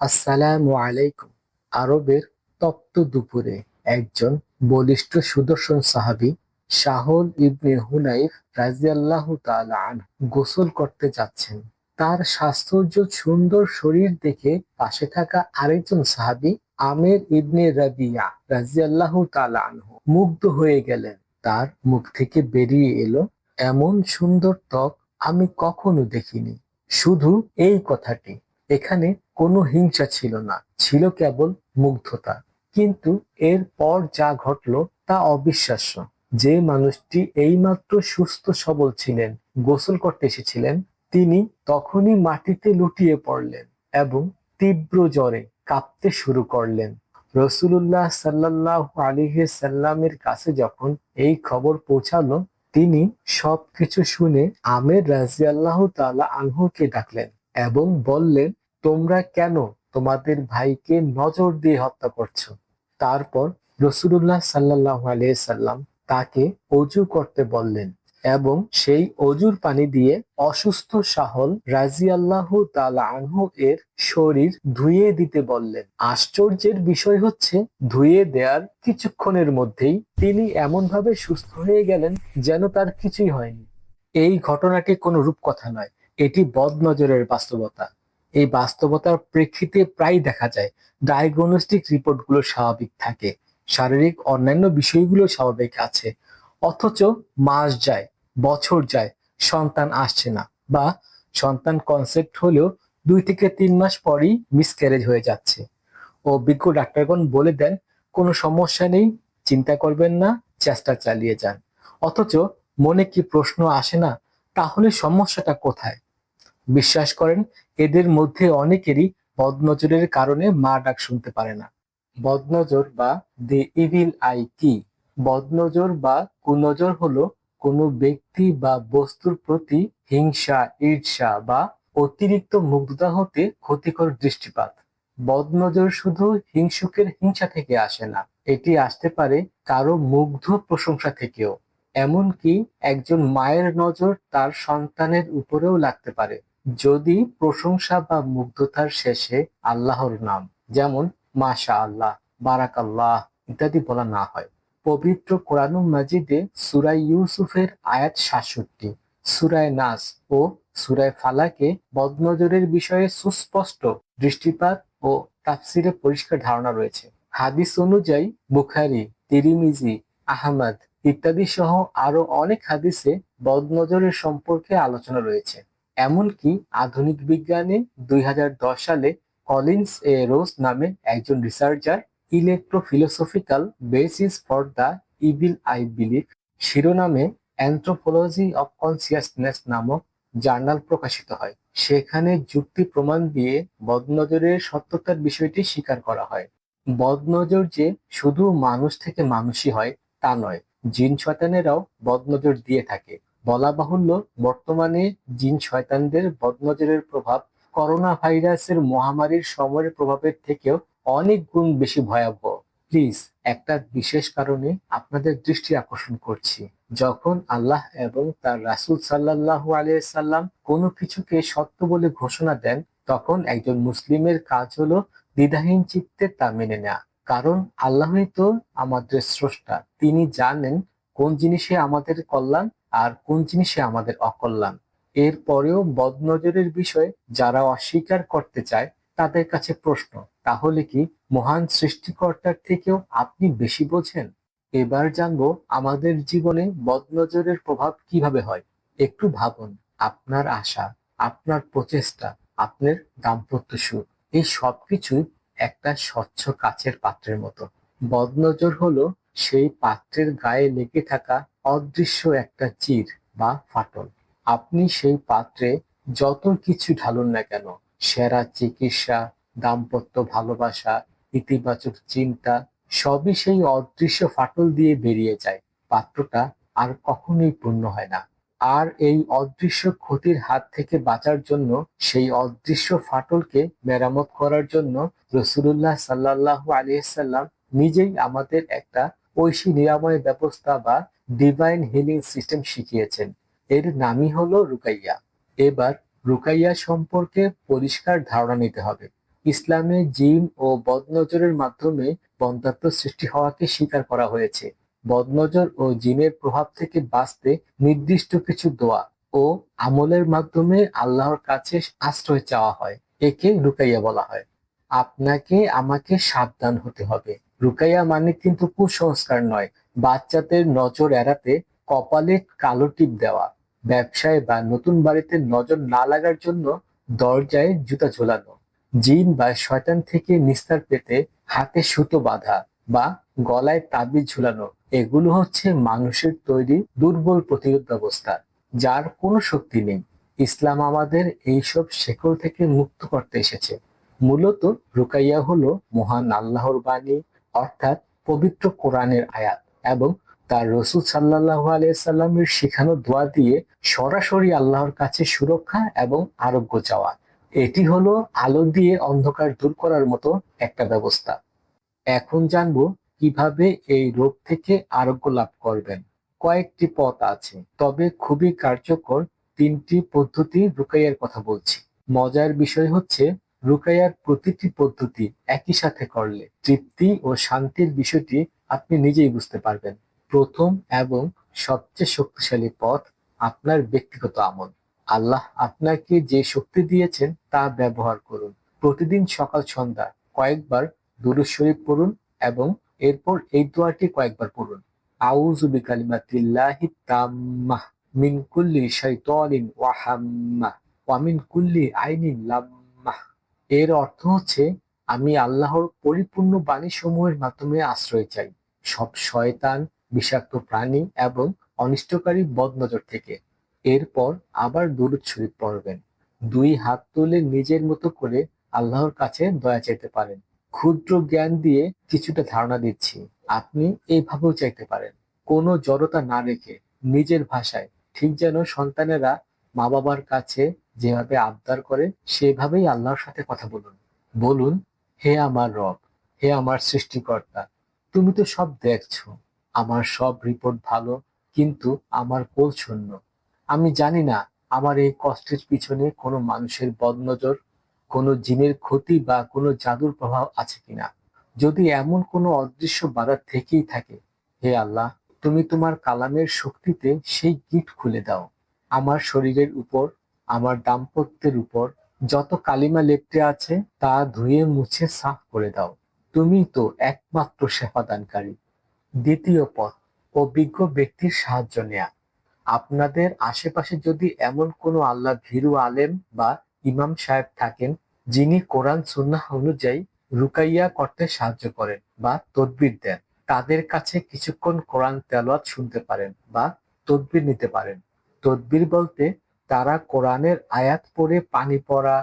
আসসালামু আলাইকুম। আরবের তপ্ত দুপুরে একজন বলিষ্ঠ সুদর্শন সাহাবী শাহল ইবনে হুনাইফ রাজিয়াল্লাহু তাআলা আনহু গোসল করতে যাচ্ছেন। তার স্বাস্থ্যর্য সুন্দর শরীর দেখে পাশে থাকা আরেকজন সাহাবী আমের ইবনে রাবিয়া রাজিয়াল্লাহু তাআলা আনহু মুগ্ধ হয়ে গেলেন। তার মুখ থেকে বেরিয়ে এলো, এমন সুন্দর ত্বক আমি কখনো দেখিনি। শুধু এই কথাটি। এখানে কোনো হিংসা ছিল না, ছিল কেবল মুগ্ধতা। কিন্তু এর পর যা ঘটলো তা অবিশ্বাস্য। যে মানুষটি এইমাত্র সুস্থ, সবল ছিলেন, গোসল করতে এসেছিলেন, তিনি তখনই মাটিতে লুটিয়ে পড়লেন এবং তীব্র জ্বরে কাঁপতে শুরু করলেন। রসুল্লাহ সাল্লাহ আলিহে সাল্লামের কাছে যখন এই খবর পৌঁছালো, তিনি সবকিছু শুনে আমের রাজিয়াল্লাহ তাআলা আনহুকে ডাকলেন এবং বললেন তোমরা কেন তোমাদের ভাইকে নজর দিয়ে হত্যা করছ? তারপর রসুল্লাহ সাল্লাহ সাল্লাম তাকে অজু করতে বললেন এবং সেই অজুর পানি দিয়ে অসুস্থ সাহল রাজিয়াল্লাহ তালা আনহু এর শরীর ধুয়ে দিতে বললেন। আশ্চর্যের বিষয় হচ্ছে, ধুয়ে দেওয়ার কিছুক্ষণের মধ্যেই তিনি এমনভাবে সুস্থ হয়ে গেলেন যেন তার কিছুই হয়নি। এই ঘটনাটি কোনো রূপকথা নয়, এটি বদনজরের বাস্তবতা। এই বাস্তবতার প্রেক্ষিতে প্রায় দেখা যায় ডায়াগনস্টিক রিপোর্টগুলো স্বাভাবিক থাকে, শারীরিক অন্যান্য বিষয়গুলো স্বাভাবিক আছে, অথচ মাস যায়, বছর যায়, সন্তান আসছে না বা সন্তান কনসেপ্ট হলেও দুই থেকে তিন মাস পরই মিসক্যারেজ হয়ে যাচ্ছে। ও বিজ্ঞ ডাক্তারগণ বলে দেন, কোনো সমস্যা নেই, চিন্তা করবেন না, চেষ্টা চালিয়ে যান। অথচ মনে কি প্রশ্ন আসে না, তাহলে সমস্যাটা কোথায়? বিশ্বাস করেন এদের মধ্যে অনেকেরই বদনজরের কারণে মা ডাক শুনতে পারে না। বদনজর বা দি ইভিল আই কি? বদনজর বা কুনজর হলো কোনো ব্যক্তি বা বস্তুর প্রতি হিংসা, ঈর্ষা বা অতিরিক্ত মুগ্ধতা হতে ক্ষতিকর দৃষ্টিপাত। বদনজর শুধু হিংসুকের হিংসা থেকে আসে না, এটি আসতে পারে কারও মুগ্ধ প্রশংসা থেকেও। এমনকি একজন মায়ের নজর তার সন্তানের উপরেও লাগতে পারে। যদি প্রশংসা বা মুগ্ধতার শেষে আল্লাহর নাম, যেমন মাশা আল্লাহ বারাক আল্লাহ ইত্যাদি বলা না হয়। পবিত্র কোরআনুল মাজিদে সুরাই ইউসুফের আয়াত সাতষট্টি সুরায় নাস ও সুরায় ফালাকে বদনজরের বিষয়ে সুস্পষ্ট দৃষ্টিপাত ও তাফসিরে পরিষ্কার ধারণা রয়েছে। হাদিস অনুযায়ী বুখারি, তিরিমিজি, আহমদ ইত্যাদি সহ আরও অনেক হাদিসে বদনজরের সম্পর্কে আলোচনা রয়েছে। এমনকি আধুনিক বিজ্ঞানে দুই হাজার দশ সালে কলিন্স এ রোজ নামে একজন researcher electrophilosophical basis for the evil I believe শিরোনামে অ্যান্থ্রোপোলজি অফ কনসিয়াসনেস নামক জার্নাল প্রকাশিত হয়। সেখানে যুক্তি প্রমাণ দিয়ে বদনজরের সত্যতার বিষয়টি স্বীকার করা হয়। বদনজর যে শুধু মানুষ থেকে মানুষই হয় তা নয়, জিন শয়তানেরাও বদনজর দিয়ে থাকে। বলা বাহুল্য, বর্তমানে জিন শয়তানদের বদনজরের প্রভাব করোনা ভাইরাসের মহামারীর সময়ের প্রভাবের থেকেও অনেক গুণ বেশি ভয়াবহ। প্লিজ, একটা বিশেষ কারণে আপনাদের দৃষ্টি আকর্ষণ করছি। যখন আল্লাহ এবং তার রাসুল সাল্লাহু সাল্লাম কোনো কিছুকে সত্য বলে ঘোষণা দেন, তখন একজন মুসলিমের কাজ হলো দ্বিধাহীন চিত্তে তা মেনে নেওয়া। কারণ আল্লাহই তো আমাদের স্রষ্টা, তিনি জানেন কোন জিনিসে আমাদের কল্যাণ আর কোন জিনিসে আমাদের অকল্যাণ? এরপরেও বদনজরের বিষয়ে যারা অস্বীকার করতে চায়, তাদের কাছে প্রশ্ন, তাহলে কি মহান সৃষ্টিকর্তার থেকেও আপনি বেশি বোঝেন? এবার জানব আমাদের জীবনে বদনজরের প্রভাব কীভাবে হয়। একটু ভাবুন, আপনার আশা, আপনার প্রচেষ্টা, আপনার দাম্পত্য সুখ, এই সবকিছুই একটা স্বচ্ছ কাচের পাত্রের মতো। বদনজর হলো সেই পাত্রের গায়ে লেগে থাকা অদৃশ্য একটা চির বা ফাটল। আপনি সেই পাত্রে যত কিছু ঢালুন না কেন, সেরা চিকিৎসা, দাম্পত্য ভালোবাসা, ইতিবাচক চিন্তা, সবই সেই অদৃশ্য ফাটল দিয়ে বেরিয়ে যায়। পাত্রটা আর কখনোই পূর্ণ হয় না। আর এই অদৃশ্য ক্ষতির হাত থেকে বাঁচার জন্য, সেই অদৃশ্য ফাটলকে মেরামত করার জন্য রসুল্লাহ সাল্লাহ আলিয়াল্লাম নিজেই আমাদের একটা ঐশী নিরাময় ব্যবস্থা বা ডিভাইন হিলিং সিস্টেম শিখিয়েছেন। এর নামই হলো রুকাইয়া। এবার রুকাইয়া সম্পর্কে পরিষ্কার ধারণা নিতে হবে। ইসলামে জিন ও বদনজরের মাধ্যমে বন্ধাত্ম সৃষ্টি হওয়াকে স্বীকার করা হয়েছে। বদনজর ও জিনের প্রভাব থেকে বাঁচতে নির্দিষ্ট কিছু দোয়া ও আমলের মাধ্যমে আল্লাহর কাছে আশ্রয় চাওয়া হয়। একে রুকাইয়া বলা হয়। আপনাকে আমাকে সাবধান হতে হবে। রুকাইয়া মানে কিন্তু কুসংস্কার নয়। বাচ্চাদের নজর এড়াতে কপালে কালো টিপ দেওয়া। ব্যবসায় বা নতুন বাড়িতে নজর না লাগার জন্য দরজায় জুতা ঝোলানো। জিন বা শয়তান থেকে নিস্তার পেতে হাতে সুতো বাঁধা বা গলায় তাবিজ ঝুলানো। এগুলো হচ্ছে মানুষের তৈরি দুর্বল প্রতিরোধ ব্যবস্থা, যার কোনো শক্তি নেই। ইসলাম আমাদের এইসব শেকল থেকে মুক্ত করতে এসেছে। মূলত রুকাইয়া হলো মহান আল্লাহর বাণী অর্থাৎ পবিত্র কোরআনের আয়াত এবং তার রসুল সাল্লাহ আলিয়াল্লামের শেখানো দোয়া দিয়ে সরাসরি আল্লাহর কাছে সুরক্ষা এবং আরোগ্য চাওয়া। এটি হলো আলো দিয়ে অন্ধকার দূর করার মতো একটা ব্যবস্থা। এখন জানব কীভাবে এই রোগ থেকে আরোগ্য লাভ করবেন। কয়েকটি পথ আছে, তবে খুবই কার্যকর তিনটি পদ্ধতি রুকাইয়ার কথা বলছি। মজার বিষয় হচ্ছে রুকাইয়ার প্রতিটি পদ্ধতি একই সাথে করলে তৃপ্তি ও শান্তির বিষয়টি আপনি নিজেই বুঝতে পারবেন। প্রথম এবং সবচেয়ে শক্তিশালী পথ আপনার ব্যক্তিগত আমল। আল্লাহ আপনাকে যে শক্তি দিয়েছেন তা ব্যবহার করুন। প্রতিদিন সকাল, সন্ধ্যা কয়েকবার দুরুদ শরীফ পড়ুন এবং এরপর এই দোয়াটি কয়েকবার পড়ুন। আউযু বিকালিমাতিল্লাহি তাম্মাহ মিন কুল্লি শাইতানিন ওয়া হাম্মাহ ওয়া মিন কুল্লি আইনিন লাম্মাহ। এর অর্থ হচ্ছে, আমি আল্লাহর পরিপূর্ণ বাণী সমূহের মাধ্যমে আশ্রয় চাই। সব শয়তান, বিষাক্ত প্রাণী এবং অনিষ্টকারী বদনজর থেকে। এরপর আবার দুরুদ শরীফ পড়বেন। দুই হাত তুলে নিজের মতো করে আল্লাহর কাছে দয়া চাইতে পারেন। ক্ষুদ্র জ্ঞান দিয়ে কিছুটা ধারণা দিচ্ছি। আপনি এইভাবেও চাইতে পারেন। কোনো জড়তা না রেখে নিজের ভাষায় ঠিক যেন সন্তানেরা মা বাবার কাছে যেভাবে আবদার করে, সেভাবেই আল্লাহর সাথে কথা বলুন। বলুন, হে আমার রব, হে আমার সৃষ্টিকর্তা, তুমি তো সব দেখছ। আমার সব রিপোর্ট ভালো, কিন্তু আমার কোল শূন্য। আমি জানি না আমার এই কষ্টের পিছনে কোনো মানুষের বদনজর, কোনো জিনের ক্ষতি বা কোনো জাদুর প্রভাব আছে কিনা। যদি এমন কোনো অদৃশ্য বাধা থেকেই থাকে, হে আল্লাহ, তুমি তোমার কালামের শক্তিতে সেই গিট খুলে দাও। আমার শরীরের উপর, আমার দাম্পত্যের উপর যত কালিমা লেপটে আছে, তা ধুয়ে মুছে সাফ করে দাও। তুমি তো একমাত্র সেবাদানকারী দ্বিতীয় পথ অভিজ্ঞ ব্যক্তির সাহায্য নেয়া। আপনাদের আশেপাশে যদি এমন কোনো আল্লাহ ভীরু আলেম বা ইমাম সাহেব থাকেন, যিনি কোরআন সুন্নাহ অনুযায়ী রুকাইয়া করতে সাহায্য করেন বা তদবির দেন, তাদের কাছে কিছুক্ষণ কোরআন তেলাওয়াত শুনতে পারেন বা তদবির নিতে পারেন। তদবির বলতে তারা কোরআনের আয়াত পড়ে পানি পড়া,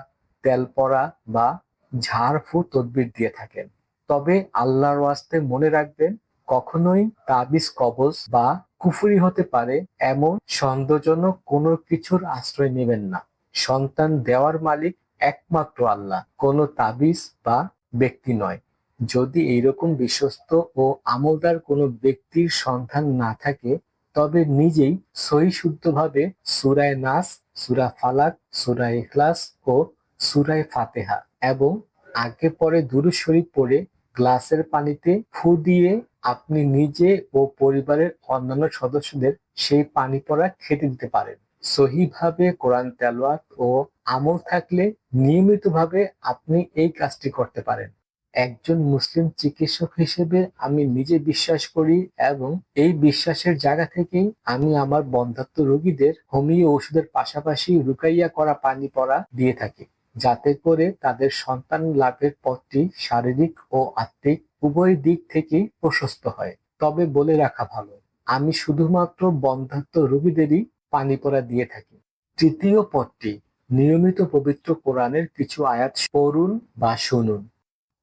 তেল পড়া বা ঝাড়ফু তদবির দিয়ে থাকেন। তবে আল্লাহর ওয়াস্তে মনে রাখবেন, কখনোই তাবিজ, কবজ বা কুফুরি হতে পারে এমন সন্দেহজনক কোনো কিছুর আশ্রয় নেবেন না। সন্তান দেওয়ার মালিক একমাত্র আল্লাহ, কোনো তাবিজ বা ব্যক্তি নয়। যদি এইরকম বিশ্বস্ত ও আমলদার কোনো ব্যক্তির সন্ধান না থাকে তবে নিজেই সহি শুদ্ধভাবে সুরায় নাস, সুরা ফালাক সুরায় ইখলাস ও সুরায় ফাতেহা এবং আগে পরে দুরুদ শরীফ পড়ে গ্লাসের পানিতে ফু দিয়ে আপনি নিজে ও পরিবারের অন্যান্য সদস্যদের সেই পানি পড়া খেতে দিতে পারেন। সহিভাবে কোরআন তেলাওয়াত ও আমল থাকলে নিয়মিতভাবে আপনি এই কাজটি করতে পারেন। একজন মুসলিম চিকিৎসক হিসেবে আমি নিজে বিশ্বাস করি এবং এই বিশ্বাসের জায়গা থেকেই আমি আমার বন্ধাত্ম রোগীদের হোমিও ওষুধের পাশাপাশি রুকাইয়া করা পানি পড়া দিয়ে থাকি, যাতে করে তাদের সন্তান লাভের পথটি শারীরিক ও আত্মিক উভয় দিক থেকেই প্রশস্ত হয়। তবে বলে রাখা ভালো, আমি শুধুমাত্র বন্ধাত্ম রোগীদেরই পানি পড়া দিয়ে থাকি। তৃতীয় পথটি নিয়মিত পবিত্র কোরআনের কিছু আয়াত পড়ুন বা শুনুন।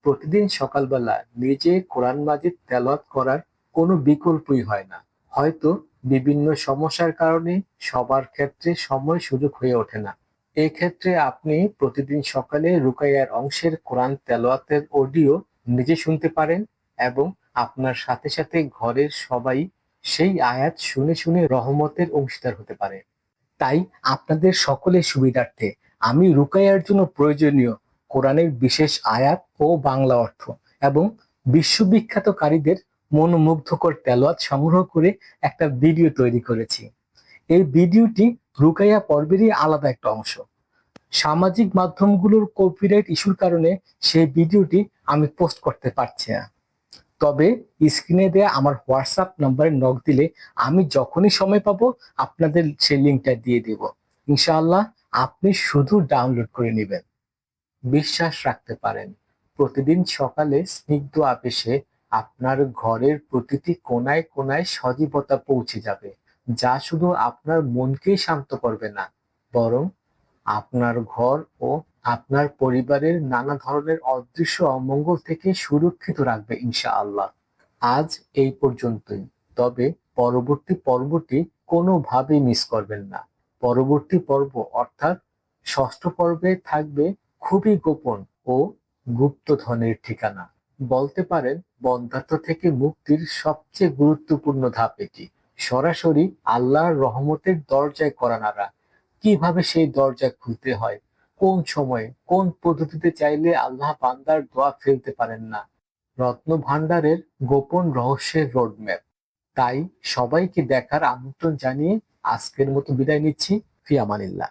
প্রতিদিন সকালবেলা নিজে কোরআন মাজিদ তেলাওয়াত করার কোনো বিকল্পই হয় না। হয়তো বিভিন্ন সমস্যার কারণে সবার ক্ষেত্রে সময় সুযোগ হয়ে ওঠে না। এক্ষেত্রে আপনি প্রতিদিন সকালে রুকাইয়ার অংশের কোরআন তেলাওয়াতের অডিও নিজে শুনতে পারেন এবং আপনার সাথে সাথে ঘরের সবাই সেই আয়াত শুনে শুনে রহমতের অংশীদার হতে পারে। তাই আপনাদের সকলের সুবিধার্থে আমি রুকাইয়ার জন্য প্রয়োজনীয় কোরআনের বিশেষ আয়াত ও বাংলা অর্থ এবং বিশ্ববিখ্যাত কারীদের মনোমুগ্ধকর তেলাওয়াত সংগ্রহ করে একটা ভিডিও তৈরি করেছি। এই ভিডিওটি রুকাইয়া পর্বেরই আলাদা একটা অংশ। সামাজিক মাধ্যমগুলোর কপিরাইট ইস্যুর কারণে সেই ভিডিওটি আমি পোস্ট করতে পারছি না। তবে স্ক্রিনে দেয়া আমার হোয়াটসঅ্যাপ নাম্বারে নক দিলে আমি যখনই সময় পাবো আপনাদের সেই লিঙ্কটা দিয়ে দিব। ইনশাআল্লাহ আপনি শুধু ডাউনলোড করে নেবেন। বিশ্বাস রাখতে পারেন। প্রতিদিন সকালে স্নিগ্ধ আবেশে আপনার ঘরের প্রতিটি কোনায় কোনায় সজীবতা পৌঁছে যাবে, যা শুধু আপনার মনকেই শান্ত করবে না, বরং আপনার ঘর ও আপনার পরিবারের নানা ধরনের অদৃশ্য অমঙ্গল থেকে সুরক্ষিত রাখবে ইনশাআল্লাহ। আজ এই পর্যন্তই। তবে পরবর্তী পর্বটি কোনোভাবেই মিস করবেন না। পরবর্তী পর্ব অর্থাৎ ষষ্ঠ পর্বে থাকবে খুবই গোপন ও গুপ্তধনের ঠিকানা। বলতে পারেন বন্ধাত্ম থেকে মুক্তির সবচেয়ে গুরুত্বপূর্ণ ধাপ এটি। সরাসরি আল্লাহর রহমতের দরজায় করানারা। কীভাবে সেই দরজা খুলতে হয়? কোন সময়ে? কোন পদ্ধতিতে চাইলে আল্লাহ বান্দার দোয়া ফেলতে পারেন না? রত্ন ভান্ডারের গোপন রহস্যের রোডম্যাপ তাই সবাইকে দেখার আমন্ত্রণ জানিয়ে আজকের মতো বিদায় নিচ্ছি। ফিয়ামানিল্লাহ।